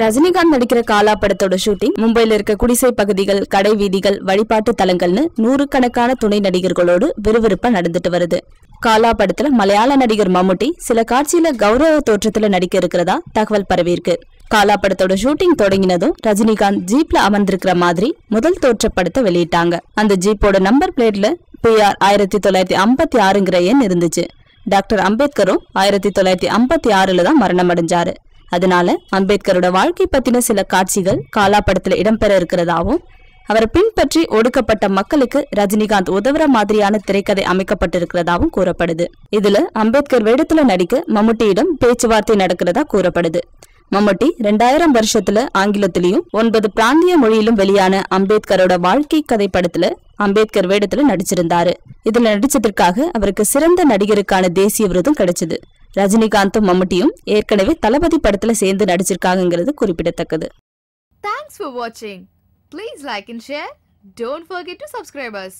ரஜினிகாந்த் நடிக்கிற காலா படத்தோட ஷூட்டிங் மும்பையில் இருக்க குடிசை பகுதிகள் கடை வீதிகள் வழிபாட்டு தலங்கள்னு நூறுக்கணக்கான துணை நடிகர்களோடு விறுவிறுப்பா நடந்துட்டு வருது. காலா படத்துல மலையாள நடிகர் மம்முட்டி சில காட்சியில கௌரவ தோற்றத்துல நடிக்க இருக்கிறதா தகவல் பரவியிருக்கு காலா படத்தோட ஷூட்டிங் தொடங்கினதும் ரஜினிகாந்த் ஜீப்ல அமர்ந்திருக்கிற மாதிரி முதல் தோற்ற படத்தை வெளியிட்டாங்க. அந்த ஜீப்போட நம்பர் பிளேட்ல பிஆர் ஆயிரத்தி தொள்ளாயிரத்தி ஐம்பத்தி ஆறுங்கிற எண் இருந்துச்சு. டாக்டர் அம்பேத்கரும் ஆயிரத்தி தொள்ளாயிரத்தி ஐம்பத்தி ஆறுல தான் மரணம் அடைஞ்சாரு. அதனால அம்பேத்கரோட வாழ்க்கை பத்தின சில காட்சிகள் காலா படத்துல இடம்பெற இருக்கிறதாவும் அவரை பின்பற்றி ஒடுக்கப்பட்ட மக்களுக்கு ரஜினிகாந்த் உதவுற மாதிரியான திரைக்கதை அமைக்கப்பட்டிருக்கிறதாவும் கூறப்படுது. இதுல அம்பேத்கர் வேடத்துல நடிக்க மம்முட்டியிடம் பேச்சுவார்த்தை நடக்கிறதா கூறப்படுது. மம்முட்டி ரெண்டாயிரம் வருஷத்துல ஆங்கிலத்திலையும் ஒன்பது பிராந்திய மொழியிலும் வெளியான அம்பேத்கரோட வாழ்க்கை கதை படத்துல அம்பேத்கர் வேடத்துல நடிச்சிருந்தாரு. இதுல நடிச்சதற்காக அவருக்கு சிறந்த நடிகருக்கான தேசிய விருதும் கிடைச்சது. ரஜினிகாந்தும் மம்முட்டியும் ஏற்கனவே தளபதி படத்துல சேர்ந்து நடிச்சிருக்காங்கிறது குறிப்பிடத்தக்கது தேங்க்ஸ் ஃபார் வாட்சிங் please like and share don't forget to subscribers